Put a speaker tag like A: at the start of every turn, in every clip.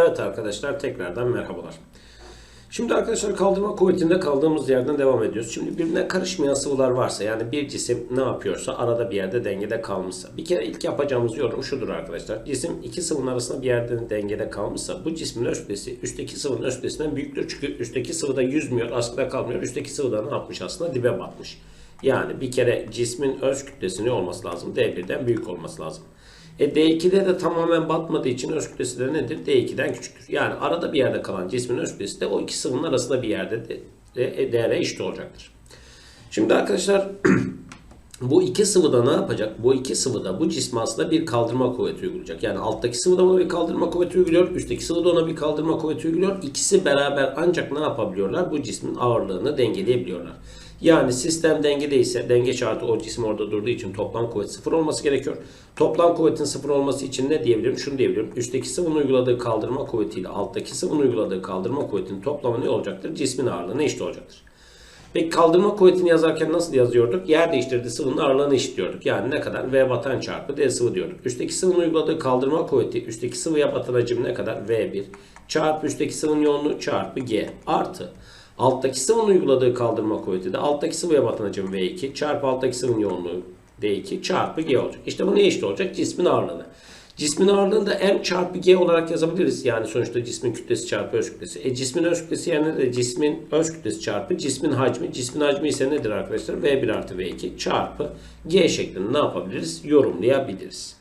A: Evet arkadaşlar tekrardan merhabalar. Şimdi arkadaşlar kaldırma kuvvetinde kaldığımız yerden devam ediyoruz. Şimdi birbirine karışmayan sıvılar varsa yani bir cisim ne yapıyorsa arada bir yerde dengede kalmışsa. Bir kere ilk yapacağımız yorum şudur arkadaşlar. Cisim iki sıvının arasında bir yerde dengede kalmışsa bu cismin öz kütlesi üstteki sıvının öz kütlesinden büyüktür. Çünkü üstteki sıvıda yüzmüyor, askıda kalmıyor. Üstteki sıvıda ne yapmış aslında dibe batmış. Yani bir kere cismin öz kütlesi ne olması lazım? D1'den büyük olması lazım. E D2'de de tamamen batmadığı için öz kütlesi de nedir? D2'den küçüktür. Yani arada bir yerde kalan cismin öz kütlesi de o iki sıvının arasında bir yerde de, de, değere eşit olacaktır. Şimdi arkadaşlar bu iki sıvıda ne yapacak? Bu iki sıvıda bu cisme aslında bir kaldırma kuvveti uygulayacak. Yani alttaki sıvıda ona bir kaldırma kuvveti uyguluyor. Üstteki sıvıda ona bir kaldırma kuvveti uyguluyor. İkisi beraber ancak ne yapabiliyorlar? Bu cismin ağırlığını dengeleyebiliyorlar. Yani sistem dengedeyse denge şartı o cisim orada durduğu için toplam kuvvet sıfır olması gerekiyor. Toplam kuvvetin sıfır olması için ne diyebilirim? Şunu diyebilirim. Üstteki sıvının uyguladığı kaldırma kuvvetiyle alttaki sıvının uyguladığı kaldırma kuvvetinin toplamı ne olacaktır? Cismin ağırlığına eşit olacaktır. Peki kaldırma kuvvetini yazarken nasıl yazıyorduk? Yer değiştirdiği sıvının ağırlığını eşitliyorduk. Yani ne kadar? V batan çarpı D sıvı diyorduk. Üstteki sıvının uyguladığı kaldırma kuvveti üstteki sıvıya batan hacim ne kadar? V1 çarpı üstteki sıvının yoğunluğu çarpı G artı alttaki sıvının uyguladığı kaldırma kuvveti de alttaki sıvıya batan hacim V2 çarpı alttaki sıvının yoğunluğu D2 çarpı G olacak. İşte bu ne eşit olacak? Cismin ağırlığına. Cismin ağırlığını da M çarpı G olarak yazabiliriz. Yani sonuçta cismin kütlesi çarpı öz kütlesi. E cismin öz kütlesi yerine de cismin öz kütlesi çarpı cismin hacmi. Cismin hacmi ise nedir arkadaşlar? V1 artı V2 çarpı G şeklinde ne yapabiliriz? Yorumlayabiliriz.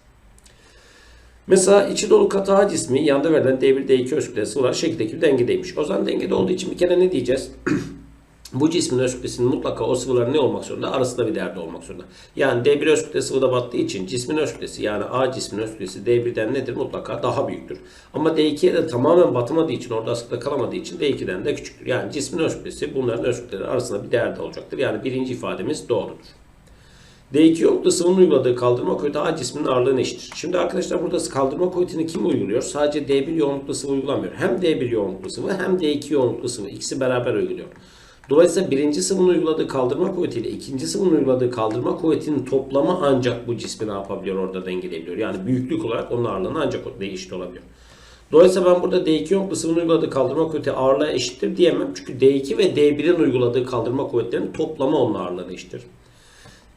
A: Mesela içi dolu katağı cismi yanında verilen D1, D2 öz kütlesi olarak şekildeki bir dengedeymiş. O zaman dengede olduğu için bir kere ne diyeceğiz? Bu cismin öz mutlaka o sıvıların ne olmak zorunda? Arasında bir değerde olmak zorunda. Yani D1 öz kütlesi sıvıda battığı için cismin öz yani A cismin öz kütlesi D1'den nedir? Mutlaka daha büyüktür. Ama D2'ye de tamamen batmadığı için orada askıda kalamadığı için D2'den de küçüktür. Yani cismin öz bunların öz kütleleri arasında bir değerde olacaktır. Yani birinci ifademiz doğrudur. D2 yoğunlukta sıvının uyguladığı kaldırma kuvveti A cisminin ağırlığına eşittir. Şimdi arkadaşlar burada kaldırma kuvvetini kim uyguluyor? Sadece D1 yoğunluklu sıvı uygulamıyor. Hem D1 yoğunluklu sıvı hem D2 yoğunluklu sıvı. İkisi beraber uyguluyor. Dolayısıyla birinci sıvının uyguladığı kaldırma kuvvetiyle ikinci sıvının uyguladığı kaldırma kuvvetinin toplamı ancak bu cismi ne yapabiliyor orada dengeleyebiliyor. Yani büyüklük olarak onun ağırlığına ancak eşit olabiliyor. Dolayısıyla ben burada D2 yoğunluklu sıvının uyguladığı kaldırma kuvveti ağırlığa eşittir diyemem. Çünkü D2 ve D1'in uyguladığı kaldırma kuvvetlerinin toplamı onun ağırlığına eşittir.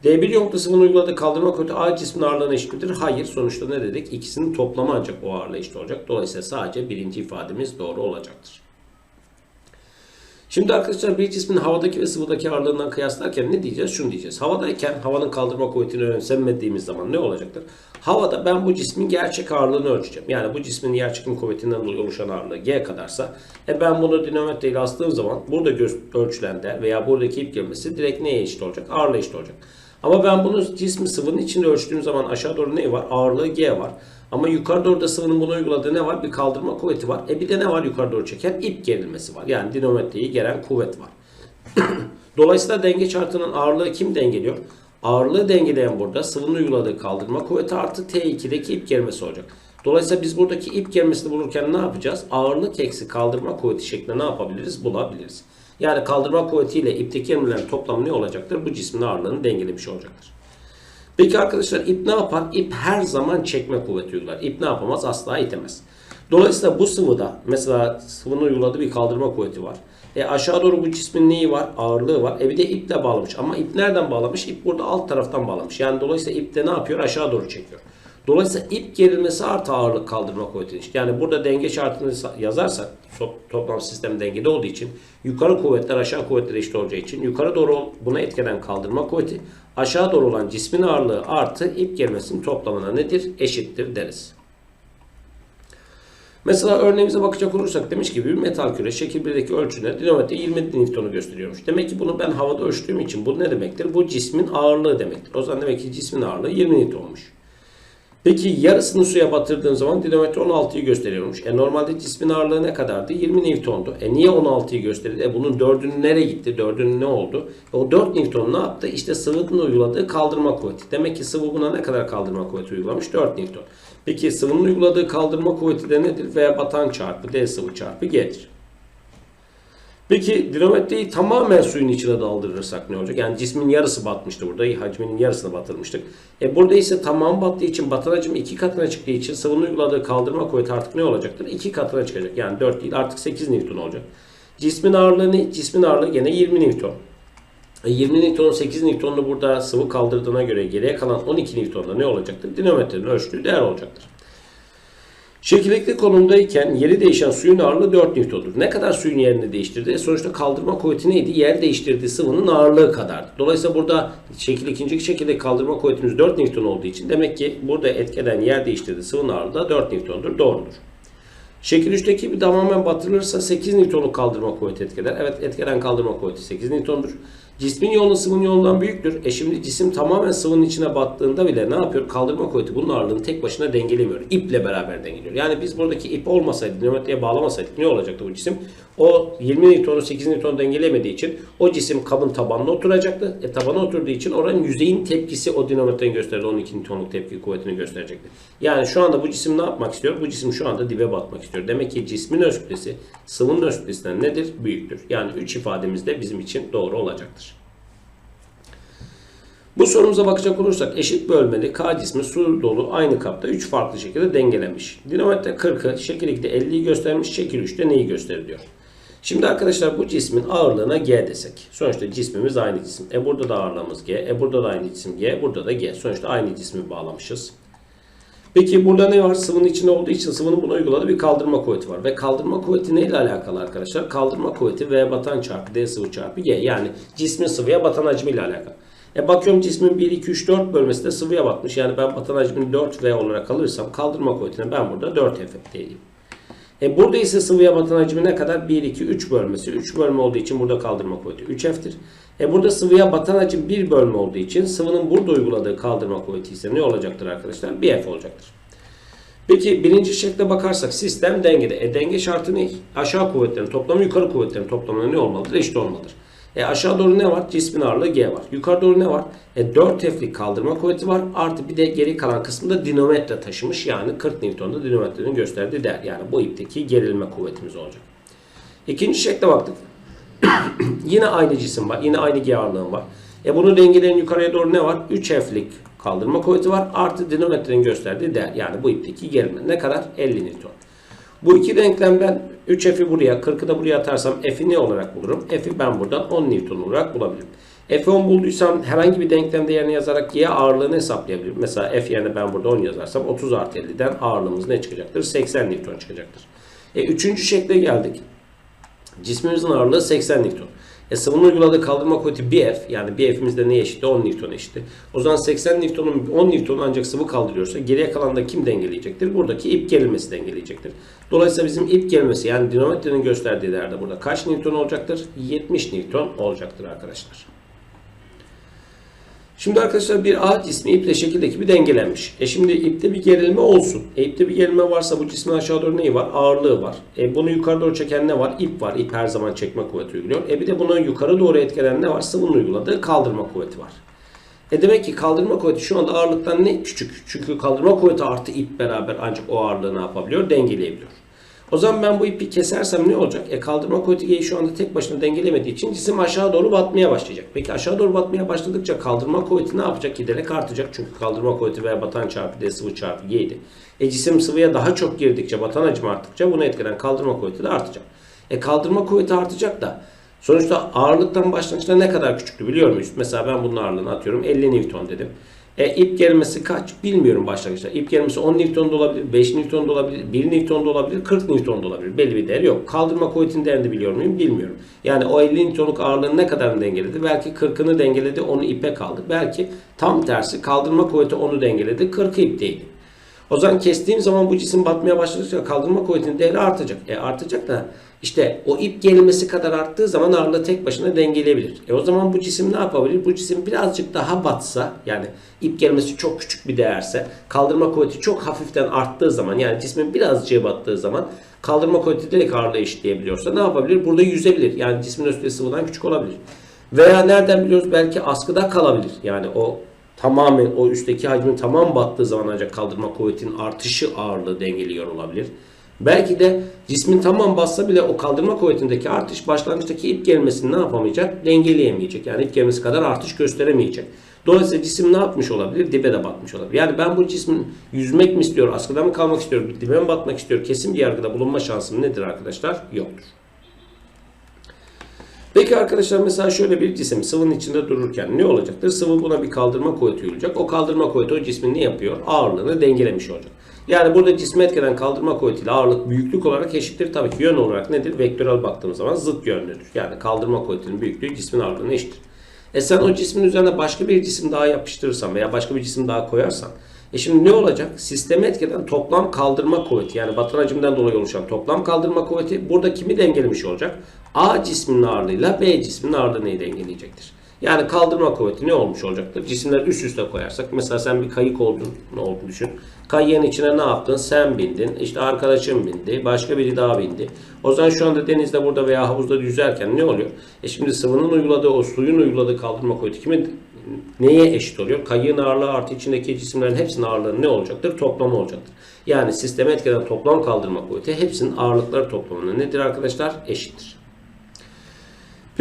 A: D1 yoğunluklu sıvının uyguladığı kaldırma kuvveti A cismin ağırlığına eşit midir? Hayır. Sonuçta ne dedik? İkisinin toplamı ancak o ağırlığa eşit olacak. Dolayısıyla sadece birinci ifademiz doğru olacaktır. Şimdi arkadaşlar bir cismin havadaki ve sıvıdaki ağırlığından kıyaslarken ne diyeceğiz? Şunu diyeceğiz. Havadayken havanın kaldırma kuvvetini önemsemediğimiz zaman ne olacaktır? Havada ben bu cismin gerçek ağırlığını ölçeceğim. Yani bu cismin yerçekim kuvvetinden dolayı oluşan ağırlığı G kadarsa e ben bunu dinamometre ile astığım zaman burada ölçülen değer veya buradaki ip girmesi direkt neye eşit olacak? Ağırlığa eşit olacak. Ama ben bunu cismi sıvının içinde ölçtüğüm zaman aşağı doğru ne var? Ağırlığı G var. Ama yukarı doğru da sıvının bunu uyguladığı ne var? Bir kaldırma kuvveti var. E bir de ne var yukarı doğru çeken? İp gerilmesi var. Yani dinamometreyi gelen kuvvet var. Dolayısıyla denge şartının ağırlığı kim dengeliyor? Ağırlığı dengeleyen burada sıvının uyguladığı kaldırma kuvveti artı T2'deki ip gerilmesi olacak. Dolayısıyla biz buradaki ip gerilmesini bulurken ne yapacağız? Ağırlık eksi kaldırma kuvveti şeklinde ne yapabiliriz? Bulabiliriz. Yani kaldırma kuvvetiyle ipteki gerilmelerin toplamı ne olacaktır? Bu cismin ağırlığını dengelemiş olacaktır. Peki arkadaşlar ip ne yapar? İp her zaman çekme kuvveti uygular. İp ne yapamaz? Asla itemez. Dolayısıyla bu sıvıda mesela sıvının uyguladığı bir kaldırma kuvveti var. E aşağı doğru bu cismin neyi var? Ağırlığı var. E bir de iple bağlamış. Ama ip nereden bağlamış? İp burada alt taraftan bağlamış. Yani dolayısıyla ip de ne yapıyor? Aşağı doğru çekiyor. Dolayısıyla ip gerilmesi artı ağırlık kaldırma kuvveti. Yani burada denge şartını yazarsak toplam sistem dengede olduğu için yukarı kuvvetler aşağı kuvvetler eşit olacağı için yukarı doğru buna etkeden kaldırma kuvveti aşağı doğru olan cismin ağırlığı artı ip gerilmesinin toplamına nedir? Eşittir deriz. Mesela örneğimize bakacak olursak demiş ki bir metal küre şekil 1'deki ölçüne dinamometre 20 Newton'u gösteriyormuş. Demek ki bunu ben havada ölçtüğüm için bu ne demektir? Bu cismin ağırlığı demektir. O zaman demek ki cismin ağırlığı 20 Newton'muş. Peki yarısını suya batırdığın zaman dinamometre 16'yı gösteriyormuş. E normalde cismin ağırlığı ne kadardı? 20 Newton'du. E niye 16'yı gösterdi? E bunun dördünün nereye gitti? Dördünün ne oldu? E o 4 Newton ne yaptı? İşte sıvının uyguladığı kaldırma kuvveti. Demek ki sıvı buna ne kadar kaldırma kuvveti uygulamış? 4 Newton. Peki sıvının uyguladığı kaldırma kuvveti de nedir? V batan çarpı D sıvı çarpı G'dir. Peki dinamometreyi tamamen suyun içine daldırırsak ne olacak? Yani cismin yarısı batmıştı burada. Hacminin yarısını batırmıştık. E burada ise tamam battığı için batan hacim iki katına çıktığı için sıvının uyguladığı kaldırma kuvveti artık ne olacaktır? İki katına çıkacak. Yani 4 değil artık 8 Newton olacak. Cismin ağırlığı ne? Cismin ağırlığı gene 20 Newton. E 20 Newton 8 Newton'lu burada sıvı kaldırdığına göre geriye kalan 12 Newton'da ne olacaktır? Dinamometrenin ölçtüğü değer olacaktır. Şekillikli konumdayken yeri değişen suyun ağırlığı 4 Newton'dur. Ne kadar suyun yerini değiştirdi? E sonuçta kaldırma kuvveti neydi? Yer değiştirdiği sıvının ağırlığı kadardı. Dolayısıyla burada şekil ikinci şekilde kaldırma kuvvetimiz 4 Newton olduğu için demek ki burada etkeden yer değiştirdiği sıvının ağırlığı da 4 Newton'dur. Doğrudur. Şekil 3'teki bir tamamen batırılırsa 8 Newton'luk kaldırma kuvveti etkiler. Evet etkeden kaldırma kuvveti 8 Newton'dur. Cismin yoğunluğu sıvının yoğunluğundan büyüktür. E şimdi cisim tamamen sıvının içine battığında bile ne yapıyor? Kaldırma kuvveti bunun ağırlığını tek başına dengelemiyor. İple beraber dengeliyor. Yani biz buradaki ip olmasaydı, dinamometreye bağlamasaydık ne olacaktı bu cisim? O 20 Newton'u 8 Newton dengelemediği için o cisim kabın tabanına oturacaktı. E tabana oturduğu için oranın yüzeyin tepkisi o dinamometrenin gösterdiği 12 Newton'luk tepki kuvvetini gösterecekti. Yani şu anda bu cisim ne yapmak istiyor? Bu cisim şu anda dibe batmak istiyor. Demek ki cismin öz kütlesi sıvının öz kütlesinden nedir? Büyüktür. Yani 3 ifademiz de bizim için doğru olacaktır. Bu sorumuza bakacak olursak eşit bölmeli K cismi su dolu aynı kapta 3 farklı şekilde dengelenmiş. Dinamometre 40'ı, şekil 2'de 50'yi göstermiş, şekil 3'te neyi gösteriyor? Şimdi arkadaşlar bu cismin ağırlığına G desek. Sonuçta cismimiz aynı cisim. E burada da ağırlığımız G. E burada da aynı cisim G. Burada da G. Sonuçta aynı cismi bağlamışız. Peki burada ne var? Sıvının içinde olduğu için sıvının buna uyguladığı bir kaldırma kuvveti var. Ve kaldırma kuvveti neyle alakalı arkadaşlar? Kaldırma kuvveti V batan çarpı D sıvı çarpı G. Yani cismin sıvıya batan hacmiyle alakalı. E bakıyorum cismin 1, 2, 3, 4 bölmesi de sıvıya batmış. Yani ben batan hacmini 4V olarak alırsam kaldırma kuvvetine ben burada 4F diyeyim. E burada ise sıvıya batan hacmi ne kadar? 1, 2, 3 bölmesi. 3 bölme olduğu için burada kaldırma kuvveti 3F'tir. E burada sıvıya batan hacim 1 bölme olduğu için sıvının burada uyguladığı kaldırma kuvveti ise ne olacaktır arkadaşlar? 1F olacaktır. Peki birinci şekle bakarsak sistem dengede. E denge şartı ne? Aşağı kuvvetlerin toplamı yukarı kuvvetlerin toplamına ne olmalıdır? Eşit olmalıdır. E aşağı doğru ne var? Cismin ağırlığı G var. Yukarı doğru ne var? E 4 F'lik kaldırma kuvveti var. Artı bir de geri kalan kısmında dinamometre taşımış. Yani 40 Newton'da dinamometrenin gösterdiği değer. Yani bu ipteki gerilme kuvvetimiz olacak. İkinci şekle baktık. yine aynı cisim var. Yine aynı G ağırlığım var. E bunu dengeleyen yukarıya doğru ne var? 3 F'lik kaldırma kuvveti var. Artı dinamometrenin gösterdiği değer. Yani bu ipteki gerilme. Ne kadar? 50 Newton. Bu iki denklemden 3F'i buraya, 40'ı da buraya atarsam F'i ne olarak bulurum? F'i ben buradan 10 Newton olarak bulabilirim. F'i 10 bulduysam herhangi bir denklemde yerine yazarak Y ağırlığını hesaplayabilirim. Mesela F yerine ben burada 10 yazarsam 30 artı 50'den ağırlığımız ne çıkacaktır? 80 Newton çıkacaktır. E, üçüncü şekle geldik. Cismimizin ağırlığı 80 Newton. E sıvının uyguladığı kaldırma kuvveti 1F. Yani 1F'imiz de neye eşitti? 10 Newton eşitti. O zaman 80 Newton'un 10 Newton'u ancak sıvı kaldırıyorsa geriye kalan da kim dengeleyecektir? Buradaki ip gerilmesi dengeleyecektir. Dolayısıyla bizim ip gerilmesi yani dinamometrenin gösterdiği değerde burada kaç Newton olacaktır? 70 Newton olacaktır arkadaşlar. Şimdi arkadaşlar bir A cismi iple şekildeki bir dengelenmiş. E şimdi ipte bir gerilme olsun. E ipte bir gerilme varsa bu cismin aşağı doğru neyi var? Ağırlığı var. E bunu yukarı doğru çeken ne var? İp var. İp her zaman çekme kuvveti uyguluyor. E bir de buna yukarı doğru etkilenen ne var? Sıvının uyguladığı kaldırma kuvveti var. E demek ki kaldırma kuvveti şu anda ağırlıktan ne? Küçük. Çünkü kaldırma kuvveti artı ip beraber ancak o ağırlığı ne yapabiliyor? Dengeleyebiliyor. O zaman ben bu ipi kesersem ne olacak? E kaldırma kuvveti G'yi şu anda tek başına dengelemediği için cisim aşağı doğru batmaya başlayacak. Peki aşağı doğru batmaya başladıkça kaldırma kuvveti ne yapacak? Giderek artacak. Çünkü kaldırma kuvveti veya batan çarpı D sıvı çarpı G'ydi. E cisim sıvıya daha çok girdikçe batan hacmi arttıkça bunu etkilen kaldırma kuvveti de artacak. E kaldırma kuvveti artacak da sonuçta ağırlıktan başlangıçta ne kadar küçüktü biliyor muyuz? Mesela ben bunun ağırlığını atıyorum 50 Newton dedim. E, ip gerilmesi kaç? Bilmiyorum başlangıçta. İp gerilmesi 10 Newton da olabilir, 5 Newton da olabilir, 1 Newton da olabilir, 40 Newton da olabilir. Belli bir değer yok. Kaldırma kuvvetinin değerini biliyor muyum? Bilmiyorum. Yani o 50 Newton'luk ağırlığını ne kadarını dengeledi? Belki 40'ını dengeledi, onu ipe kaldı. Belki tam tersi kaldırma kuvveti onu dengeledi, 40'ı ipteydi. O zaman kestiğim zaman bu cisim batmaya başladıkça kaldırma kuvvetinin değeri artacak. E artacak da işte o ip gerilmesi kadar arttığı zaman ağırlığı tek başına dengeleyebilir. E o zaman bu cisim ne yapabilir? Bu cisim birazcık daha batsa yani ip gerilmesi çok küçük bir değerse kaldırma kuvveti çok hafiften arttığı zaman yani cismin birazcık battığı zaman kaldırma kuvveti direkt ağırlığı eşitleyebiliyorsa ne yapabilir? Burada yüzebilir. Yani cismin üstü sıvıdan küçük olabilir. Veya nereden biliyoruz? Belki askıda kalabilir. Yani o tamamen o üstteki hacmin tamam battığı zaman ancak kaldırma kuvvetinin artışı ağırlığı dengeliyor olabilir. Belki de cismin tamam bassa bile o kaldırma kuvvetindeki artış başlangıçtaki ip gelmesini ne yapamayacak? Dengeleyemeyecek. Yani ip gelmesi kadar artış gösteremeyecek. Dolayısıyla cisim ne yapmış olabilir? Dibe de batmış olabilir. Yani ben bu cismin yüzmek mi istiyor, askıda mı kalmak istiyor, dibe mi batmak istiyor, kesin bir yargıda bulunma şansım nedir arkadaşlar? Yoktur. Peki arkadaşlar mesela şöyle bir cisim sıvının içinde dururken ne olacaktır? Sıvı buna bir kaldırma kuvveti uygulayacak. O kaldırma kuvveti o cismin ne yapıyor? Ağırlığını dengelemiş olacak. Yani burada cisme etkilen kaldırma kuvvetiyle ağırlık büyüklük olarak eşittir. Tabii ki yön olarak nedir? Vektörel baktığımız zaman zıt yönlüdür. Yani kaldırma kuvvetinin büyüklüğü cismin ağırlığına eşittir. E sen o cismin üzerine başka bir cisim daha yapıştırırsan veya başka bir cisim daha koyarsan e şimdi ne olacak? Sistemi etkeden toplam kaldırma kuvveti yani batın hacimden dolayı oluşan toplam kaldırma kuvveti burada kimi dengelemiş olacak? A cisminin ağırlığıyla B cisminin ağırlığını dengeleyecektir. Yani kaldırma kuvveti ne olmuş olacaktır? Cisimler üst üste koyarsak mesela sen bir kayık oldun ne olduğunu düşün. Kayığın içine ne yaptın? Sen bindin. işte arkadaşın bindi. Başka biri daha bindi. O zaman şu anda denizde burada veya havuzda yüzerken ne oluyor? E şimdi sıvının uyguladığı o suyun uyguladığı kaldırma kuvveti kimin neye eşit oluyor? Kayığın ağırlığı artı içindeki cisimlerin hepsinin ağırlığı ne olacaktır? Toplamı olacaktır. Yani sisteme etkeden toplam kaldırma kuvveti hepsinin ağırlıkları toplamına nedir arkadaşlar? Eşittir.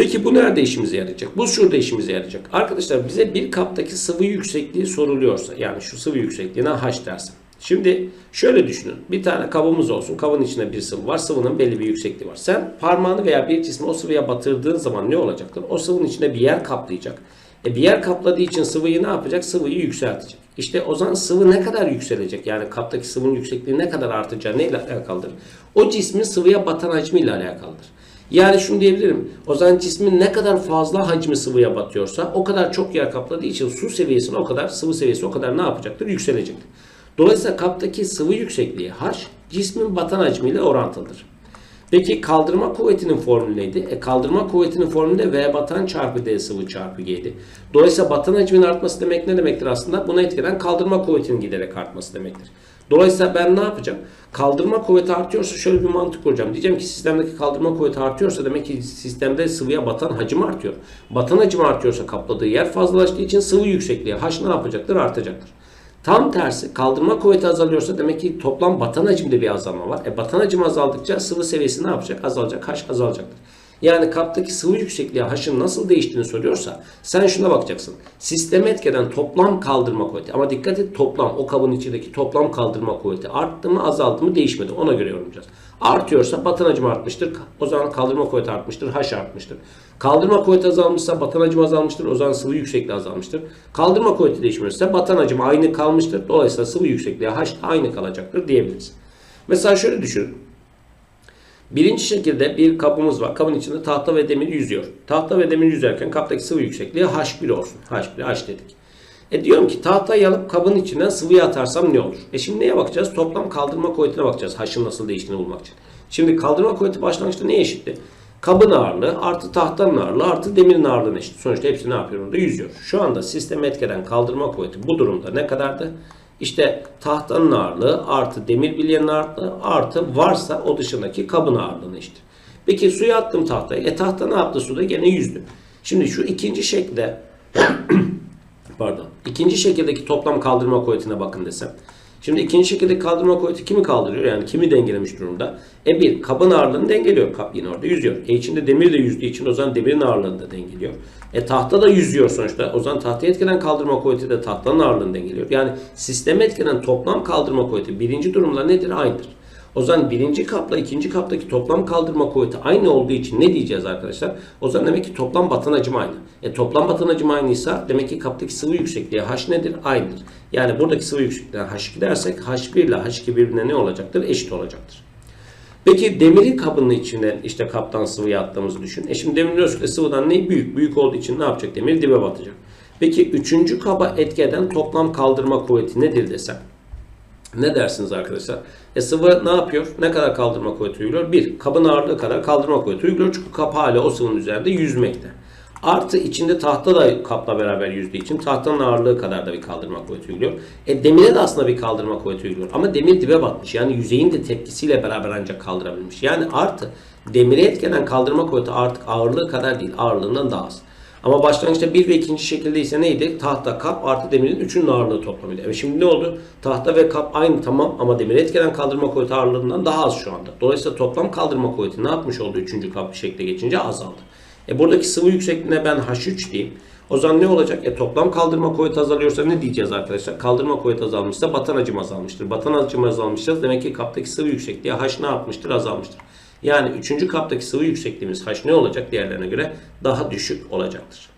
A: Peki bu nerede işimize yarayacak? Bu şurada işimize yarayacak. Arkadaşlar bize bir kaptaki sıvı yüksekliği soruluyorsa yani şu sıvı yüksekliğine H dersin. Şimdi şöyle düşünün. Bir tane kabımız olsun. Kabın içinde bir sıvı var. Sıvının belli bir yüksekliği var. Sen parmağını veya bir cismi o sıvıya batırdığın zaman ne olacaktır? O sıvının içinde bir yer kaplayacak. E bir yer kapladığı için sıvıyı ne yapacak? Sıvıyı yükseltecek. İşte o zaman sıvı ne kadar yükselecek? Yani kaptaki sıvının yüksekliği ne kadar artacağı neyle alakalıdır? O cismin sıvıya batan hacmiyle alakalıdır. Yani şunu diyebilirim. O zaman cismin ne kadar fazla hacmi sıvıya batıyorsa o kadar çok yer kapladığı için su seviyesine o kadar sıvı seviyesi o kadar ne yapacaktır? Yükselecektir. Dolayısıyla kaptaki sıvı yüksekliği H cismin batan hacmiyle orantılıdır. Peki kaldırma kuvvetinin formülü neydi? E, kaldırma kuvvetinin formülü de V batan çarpı D sıvı çarpı G'di. Dolayısıyla batan hacmin artması demek ne demektir aslında? Buna etkilen kaldırma kuvvetinin giderek artması demektir. Dolayısıyla ben ne yapacağım? Kaldırma kuvveti artıyorsa şöyle bir mantık kuracağım. Diyeceğim ki sistemdeki kaldırma kuvveti artıyorsa demek ki sistemde sıvıya batan hacim artıyor. Batan hacim artıyorsa kapladığı yer fazlalaştığı için sıvı yüksekliği H ne yapacaktır? Artacaktır. Tam tersi kaldırma kuvveti azalıyorsa demek ki toplam batan hacimde bir azalma var. E batan hacim azaldıkça sıvı seviyesi ne yapacak? Azalacak. H azalacaktır. Yani kaptaki sıvı yüksekliği H'ın nasıl değiştiğini soruyorsa sen şuna bakacaksın. Sisteme etkeden toplam kaldırma kuvveti. Ama dikkat et toplam o kabın içindeki toplam kaldırma kuvveti arttı mı azaldı mı değişmedi. Ona göre yorumlayacağız. Artıyorsa batan hacim artmıştır. O zaman kaldırma kuvveti artmıştır. H artmıştır. Kaldırma kuvveti azalmışsa batan hacim azalmıştır. O zaman sıvı yüksekliği azalmıştır. Kaldırma kuvveti değişmişse batan hacim aynı kalmıştır. Dolayısıyla sıvı yüksekliği H aynı kalacaktır diyebiliriz. Mesela şöyle düşün. Birinci şekilde bir kabımız var. Kabın içinde tahta ve demir yüzüyor. Tahta ve demir yüzerken kaptaki sıvı yüksekliği H1 olsun. H1, H dedik. E diyorum ki tahtayı alıp kabın içinden sıvıyı atarsam ne olur? E şimdi neye bakacağız? Toplam kaldırma kuvvetine bakacağız. H'ın nasıl değiştiğini bulmak için. Şimdi kaldırma kuvveti başlangıçta neye eşitti? Kabın ağırlığı artı tahtanın ağırlığı artı demirin ağırlığına eşit. Sonuçta hepsi ne yapıyor orada? Yüzüyor. Şu anda sisteme etkeden kaldırma kuvveti bu durumda ne kadardı? İşte tahtanın ağırlığı artı demir bilyenin ağırlığı artı varsa o dışındaki kabın ağırlığına eşittir. Peki suya attım tahtayı. E tahta ne yaptı suda? Gene yüzdü. Şimdi şu ikinci şekilde pardon. İkinci şekildeki toplam kaldırma kuvvetine bakın desem. Şimdi ikinci şekilde kaldırma kuvveti kimi kaldırıyor? Yani kimi dengelemiş durumda? E bir, kabın ağırlığını dengeliyor. Kap yine orada yüzüyor. E içinde demir de yüzdüğü için o zaman demirin ağırlığını da dengeliyor. E tahta da yüzüyor sonuçta. O zaman tahtaya etkilenen kaldırma kuvveti de tahtanın ağırlığını dengeliyor. Yani sisteme etkilenen toplam kaldırma kuvveti birinci durumla nedir? Aynıdır. O zaman birinci kapla ikinci kaptaki toplam kaldırma kuvveti aynı olduğu için ne diyeceğiz arkadaşlar? O zaman demek ki toplam batan hacim aynı. E toplam batan hacim aynıysa demek ki kaptaki sıvı yüksekliği H nedir? Aynıdır. Yani buradaki sıvı yüksekliği H2 dersek H1 ile H2 birbirine ne olacaktır? Eşit olacaktır. Peki demirin kabının içine işte kaptan sıvıyı attığımızı düşün. E şimdi demir diyoruz ki sıvıdan ne? Büyük. Büyük olduğu için ne yapacak? Demir dibe batacak. Peki üçüncü kaba etkeden toplam kaldırma kuvveti nedir desem? Ne dersiniz arkadaşlar? E sıvı ne yapıyor? Ne kadar kaldırma kuvveti uyguluyor? Bir, kabın ağırlığı kadar kaldırma kuvveti uyguluyor. Çünkü kap hala o sıvının üzerinde yüzmekte. Artı içinde tahta da kapla beraber yüzdüğü için tahtanın ağırlığı kadar da bir kaldırma kuvveti uyguluyor. E demire de aslında bir kaldırma kuvveti uyguluyor. Ama demir dibe batmış. Yani yüzeyin de tepkisiyle beraber ancak kaldırabilmiş. Yani artı demire etkenen kaldırma kuvveti artık ağırlığı kadar değil ağırlığından daha az. Ama başlangıçta bir ve ikinci şekilde ise neydi? Tahta, kap artı demirin üçünün ağırlığı toplamıydı. Evet şimdi ne oldu? Tahta ve kap aynı tamam ama demiri etkilen kaldırma kuvveti ağırlığından daha az şu anda. Dolayısıyla toplam kaldırma kuvveti ne yapmış oldu üçüncü kap şekle geçince azaldı. E buradaki sıvı yüksekliğine ben H3 diyeyim. O zaman ne olacak? E toplam kaldırma kuvveti azalıyorsa ne diyeceğiz arkadaşlar? Kaldırma kuvveti azalmışsa batan hacim azalmıştır. Batan hacim azalmışsa demek ki kaptaki sıvı yüksekliği H ne yapmıştır? Azalmıştır. Yani üçüncü kaptaki sıvı yüksekliğimiz H ne olacak? Diğerlerine göre daha düşük olacaktır.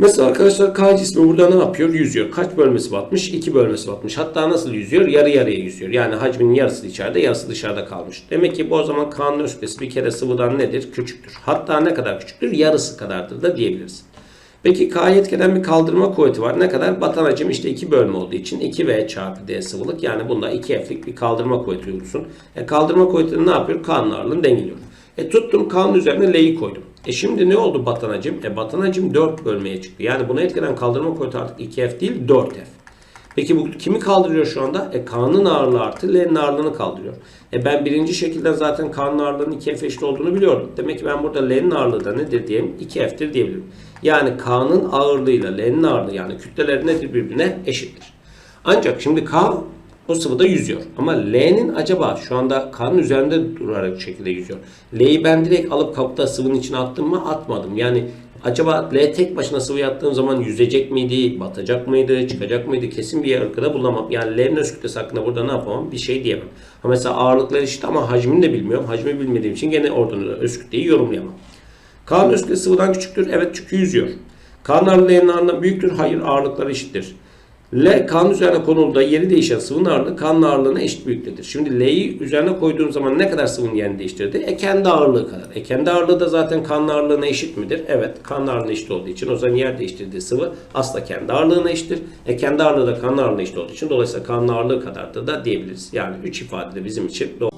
A: Mesela arkadaşlar K cismi burada ne yapıyor? Yüzüyor. Kaç bölmesi batmış? 2 bölmesi batmış. Hatta nasıl yüzüyor? Yarı yarıya yüzüyor. Yani hacmin yarısı içeride, yarısı dışarıda kalmış. Demek ki bu o zaman K'nın öz bir kere sıvıdan nedir? Küçüktür. Hatta ne kadar küçüktür? Yarısı kadardır da diyebiliriz. Peki K'ya etkilenen bir kaldırma kuvveti var. Ne kadar? Batan hacim işte 2 bölme olduğu için 2V çarpı D sıvılık. Yani bunda 2F'lik bir kaldırma kuvveti uygulasun. E, kaldırma kuvvetini ne yapıyor? K'nın ağırlığını dengeliyor. E tuttum K'nın üzerine L'yi koydum. E şimdi ne oldu batan hacim? E batan hacim 4 bölmeye çıktı. Yani buna etkilenen kaldırma kuvveti artık 2F değil 4F. Peki bu kimi kaldırıyor şu anda? E K'nın ağırlığı artı L'nin ağırlığını kaldırıyor. E ben birinci şekilden zaten K'nın ağırlığının 2F eşit olduğunu biliyordum. Demek ki ben burada L'nin ağırlığı da nedir diyelim? 2F'tir diyebilirim. Yani K'nın ağırlığıyla L'nin ağırlığı yani kütleleri nedir birbirine eşittir. Ancak şimdi K o sıvıda yüzüyor. Ama L'nin acaba şu anda K'nın üzerinde durarak şekilde yüzüyor. L'yi ben direkt alıp kapta sıvının içine attım mı? Atmadım. Yani acaba L tek başına sıvıya attığım zaman yüzecek miydi, batacak mıydı, çıkacak mıydı? Kesin bir ırkıda bulamam. Yani L'nin öz kütlesi hakkında burada ne yapamam? Bir şey diyemem. Ha mesela ağırlıkları eşit ama hacmini de bilmiyorum. Hacmi bilmediğim için gene oradan da öz kütleyi yorumlayamam. K'nın öz kütlesi sıvıdan küçüktür. Evet çünkü yüzüyor. K'nın ağırlığı L'nin büyüktür. Hayır ağırlıkları eşittir. L kan üzerine konulduğunda yeri değişen sıvının ağırlığı kanın ağırlığına eşit büyüklüktür. Şimdi L'yi üzerine koyduğum zaman ne kadar sıvının yerini değiştirdi? E kendi ağırlığı kadar. E kendi ağırlığı da zaten kanın ağırlığına eşit midir? Evet kanın ağırlığına eşit olduğu için o zaman yer değiştirdiği sıvı aslında kendi ağırlığına eşittir. E kendi ağırlığı da kanın ağırlığına eşit olduğu için dolayısıyla kanın ağırlığı kadardır da diyebiliriz. Yani 3 ifade de bizim için doğru.